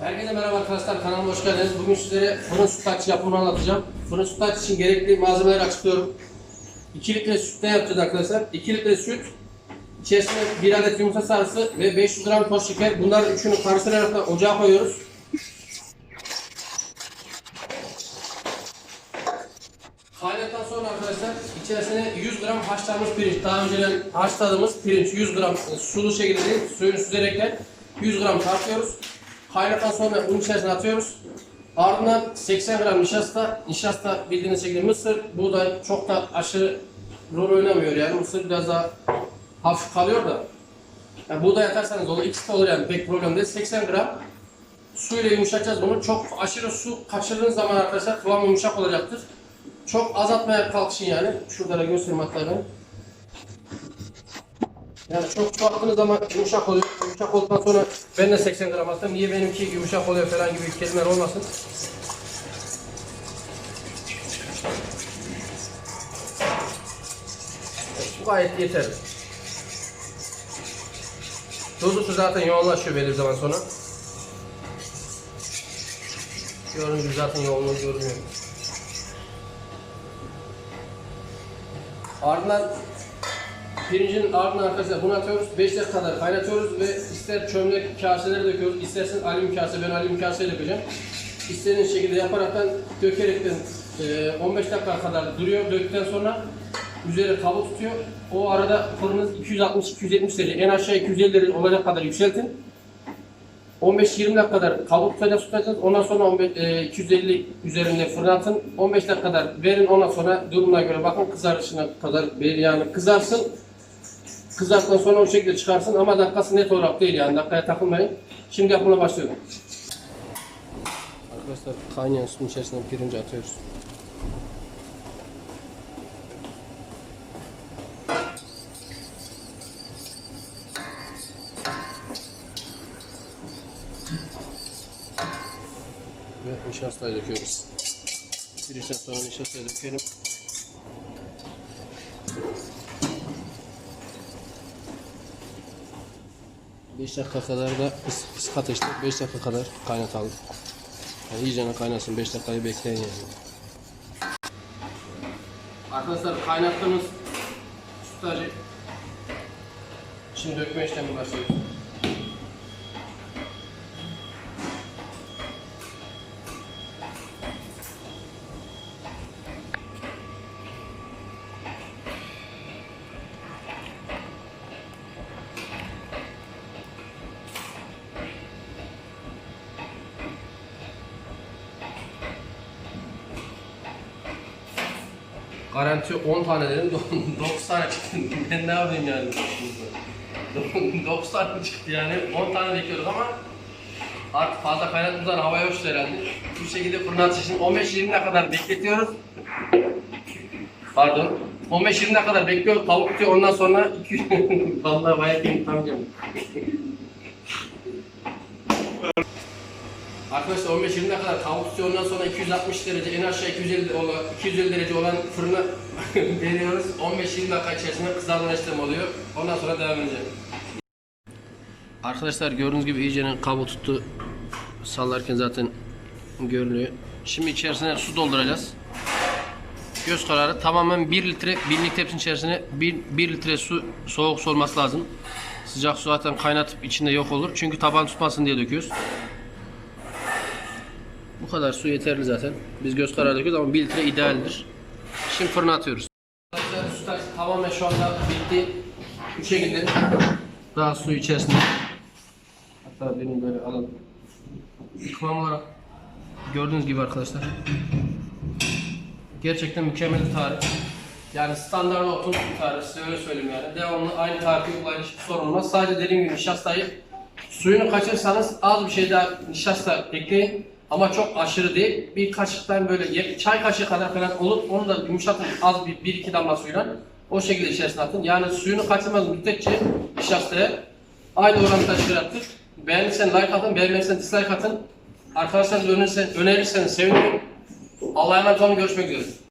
Herkese merhaba arkadaşlar kanalıma hoş geldiniz. Bugün sizlere fırın sütlaç yapımını anlatacağım. Fırın sütlaç için gerekli malzemeleri açıklıyorum. 2 litre sütten yapacağız arkadaşlar. 2 litre süt, içerisine 1 adet yumurta sarısı ve 500 gram toz şeker. Bunların üçünü karıştırarak da ocağa koyuyoruz. Kaynadıktan sonra arkadaşlar içerisine 100 gram haşlanmış pirinç. Daha önceden haşladığımız pirinç 100 gram sulu şekilde değil, suyunu süzerekten 100 gram tartıyoruz. Kaynadıktan sonra un içerisine atıyoruz. Ardından 80 gram nişasta, nişasta bildiğiniz şekilde mısır, buğday çok da aşırı rol oynamıyor yani mısır biraz daha hafif kalıyor da. Yani buğday atarsanız olur, ikisi de olur yani pek problem değil. 80 gram suyla yumuşatacağız bunu. Çok aşırı su kaçırdığınız zaman arkadaşlar kıvam yumuşak olacaktır. Çok azaltmaya kalkışın yani. Şurada da göstereyim hatta ben. Yani çok çoğalttığınız zaman yumuşak oluyor. Yumuşak olduktan sonra ben de 80 gram attım. Niye benimki yumuşak oluyor falan gibi kelimeler olmasın. Bu gayet yeterli. Tuzlusu zaten yoğunlaşıyor belli zaman sonra. Gördüğünüz gibi zaten yoğunluğu görünüyor. Ardından pirincin ardından arkadaşlar bunu atıyoruz. 5 dakika kadar kaynatıyoruz ve ister çömlek kaselere döküyoruz. isterseniz alüminyum kase, ben alüminyum kaseye dökeceğim. İstediğiniz şekilde yaparaktan dökerekten e, 15 dakika kadar duruyor. Döktükten sonra üzeri kavu tutuyor. O arada fırınız 260-270 derece, en aşağı 250 derece olacak kadar yükseltin. 15-20 dakika kadar kalıp tutacağız tutacağız. Ondan sonra 15, e, 250 üzerinde fırına atın. 15 dakika kadar verin. Ondan sonra durumuna göre bakın kızarışına kadar bir yani kızarsın. Kızarttıktan sonra o şekilde çıkarsın ama dakikası net olarak değil yani dakikaya takılmayın. Şimdi yapımına başlıyorum. Arkadaşlar kaynayan suyun içerisine pirinci atıyoruz. Ve nişastayı döküyoruz. Pirinçten sonra nişastayı dökelim. Beş dakika kadar da kısık ateşte 5 dakika kadar kaynatalım. Yani iyicene kaynasın 5 dakikayı bekleyin yani. Arkadaşlar kaynattığımız sütlacı şimdi dökme işlemi başlıyoruz. Garanti 10 tane dedim, 9 tane çıktı. Ben ne yapayım yani? 9 tane çıktı yani, 10 tane bekliyoruz ama artık fazla kaynatmadan havaya uçtu herhalde. Bu şekilde fırına atışını 15-20 dakika kadar bekletiyoruz. Pardon. 15-20 dakika kadar bekliyoruz, tavuk tutuyor ondan sonra 2 Vallahi bayağı keyif tutamayacağım. Arkadaşlar 15-20 dakika kadar tavuk tutuyor ondan sonra 260 derece en aşağı 250 olan 250 derece olan fırına veriyoruz. 15-20 dakika içerisinde kızarma işlemi oluyor. Ondan sonra devam edeceğim. Arkadaşlar gördüğünüz gibi iyice kabuğu tuttu. Sallarken zaten görünüyor. Şimdi içerisine su dolduracağız. Göz kararı tamamen 1 litre binlik tepsinin içerisine 1, 1 litre su soğuk su olması lazım. Sıcak su zaten kaynatıp içinde yok olur. Çünkü taban tutmasın diye döküyoruz. Bu kadar su yeterli zaten. Biz göz kararı döküyoruz ama 1 litre idealdir. Şimdi fırına atıyoruz. Sütlaç tamamen şu anda bitti. Bu şekilde daha suyu içerisinde. Hatta benim böyle alalım. Kıvam olarak gördüğünüz gibi arkadaşlar. Gerçekten mükemmel bir tarif. Yani standart oturmuş bir tarif size öyle söyleyeyim yani. Devamlı aynı tarifi uygulayın hiçbir sorun olmaz. Sadece dediğim gibi nişastayı suyunu kaçırırsanız az bir şey daha nişasta ekleyin. Ama çok aşırı değil. Bir kaşıktan böyle çay kaşığı kadar falan olup onu da yumuşatın az bir, bir iki damla suyla. O şekilde içerisine atın. Yani suyunu kaçırmaz müddetçe nişastaya aynı oranında çıkartır. Beğenirsen like atın, beğenmezsen dislike atın. Arkadaşlarınız önerirseniz, önerirseniz sevinirim. Allah'a emanet olun, görüşmek üzere.